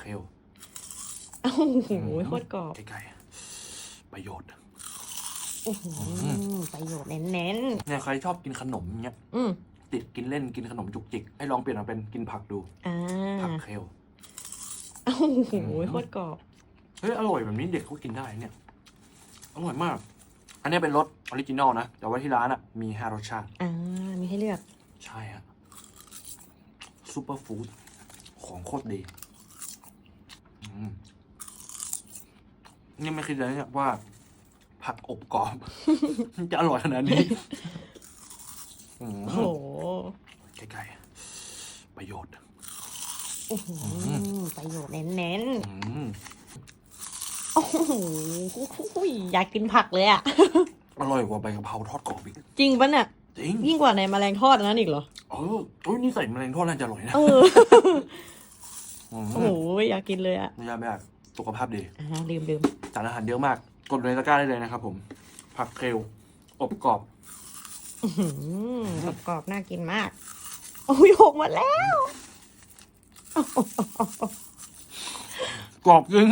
เคลโอ้โหโคตรกรอบใกล้ๆประโยชน์โอ้โหประโยชน์เน้นเนี่ยใครชอบกินขนมเนี่ยๆอืมติดกินเล่นกินขนมจุกจิก ให้ลองเปลี่ยนมาเป็นกินผักดูอ่าผักเคลโอ้โหโคตรกรอบเฮ้ยอร่อยแบบนี้เด็กเขากินได้เนี่ยอร่อยมาก อันนี้เป็นรสออริจินอลนะ แต่ว่าที่ร้านอะ มีห้ารสชาติ อ่า มีให้เลือก ใช่ฮะซูเปอร์ฟู้ดของโคตรดีอืม นี่ไม่คิดเลยเนี่ยว่า ผักอบกรอบ จะอร่อยขนาดนี้อืมโอ้โหใกล้ๆประโยชน์โอ้โหประโยชน์เน้นอืมๆโอ้โหอยากกินผักเลยอะ อร่อยกว่าใบกะเพราทอดกรอบอีกจริงปะเนี่ย จริงยิ่งกว่าในแมลงทอดอันนั้นอีกเหรอ เออเอ้ยนี่ใส่แมลงทอดน่าจะอร่อยนะเออ มโอ้โหอยากกินเลยอะ ไม่ยากไม่ยาก สุขภาพดีอ่าลืมลืมสารอาหารเยอะมาก กดในตะกร้าได้เลยนะครับผม ผักเคลอบกรอบ อื้อหือกรอบๆน่ากินมาก โอ้ยหกหมดแล้วกรอบจริง